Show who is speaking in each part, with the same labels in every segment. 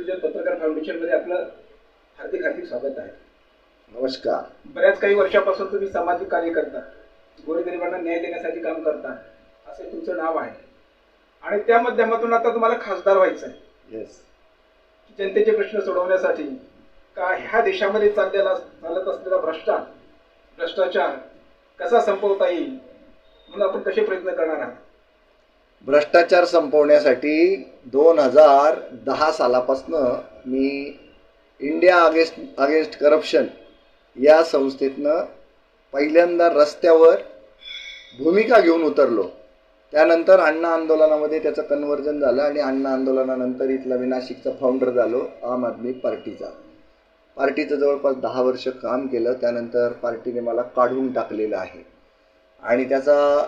Speaker 1: पत्रकार फाउंडेशनमध्ये आपलं हार्दिक हार्दिक स्वागत आहे.
Speaker 2: नमस्कार.
Speaker 1: बऱ्याच काही वर्षापासून तुम्ही सामाजिक कार्य करता गोरगरिबांना न्याय देण्यासाठी काम करता असे तुमचं नाव आहे. आणि त्या माध्यमातून आता तुम्हाला खासदार व्हायचं आहे.
Speaker 2: येस
Speaker 1: जनतेचे प्रश्न सोडवण्यासाठी का ह्या देशामध्ये चाललेला चालत असलेला भ्रष्टाचार भ्रष्टाचार कसा संपवता येईल? म्हणून आपण कसे प्रयत्न करणार आहात?
Speaker 2: भ्रष्टाचार संपवण्यासाठी दोन हजार दहा सालापासनं मी इंडिया अगेन्स्ट अगेन्स्ट करप्शन या संस्थेतनं पहिल्यांदा रस्त्यावर भूमिका घेऊन उतरलो. त्यानंतर अण्णा आंदोलनामध्ये त्याचं कन्वर्जन झालं आणि अण्णा आंदोलनानंतर इथला मी नाशिकचा फाउंडर झालो आम आदमी पार्टीचा. पार्टीचं जवळपास दहा वर्ष काम केलं त्यानंतर पार्टीने मला काढून टाकलेलं आहे. आणि त्याचा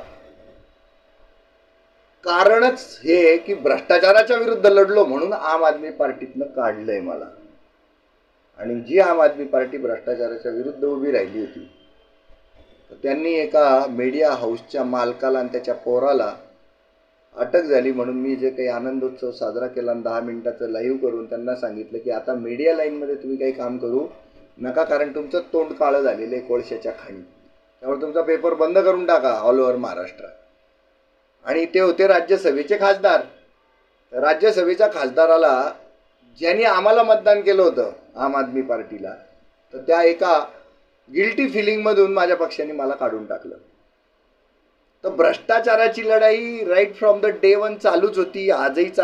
Speaker 2: कारणच हे की भ्रष्टाचाराच्या विरुद्ध लढलो म्हणून आम आदमी पार्टीतनं काढलंय मला. आणि जी आम आदमी पार्टी भ्रष्टाचाराच्या विरुद्ध उभी राहिली होती तर त्यांनी एका मीडिया हाऊसच्या मालकाला आणि त्याच्या पोराला अटक झाली म्हणून मी जे काही आनंदोत्सव साजरा केला आणि दहा मिनिटाचं लाईव्ह करून त्यांना सांगितलं की आता मीडिया लाईनमध्ये तुम्ही काही काम करू नका कारण तुमचं तोंड काळं झालेलं आहे कोळशाच्या खाणी. त्यामुळे तुमचा पेपर बंद करून टाका ऑल ओव्हर महाराष्ट्र आणि ते होते राज्यसभेचे खासदार. राज्यसभेच्या खासदाराला ज्यांनी आम्हाला मतदान केलं होतं आम आदमी पार्टीला तर त्या एका गिल्टी फिलिंगमधून माझ्या पक्षाने मला काढून टाकलं. तर भ्रष्टाचाराची लढाई right from the day one चालूच होती आजही चा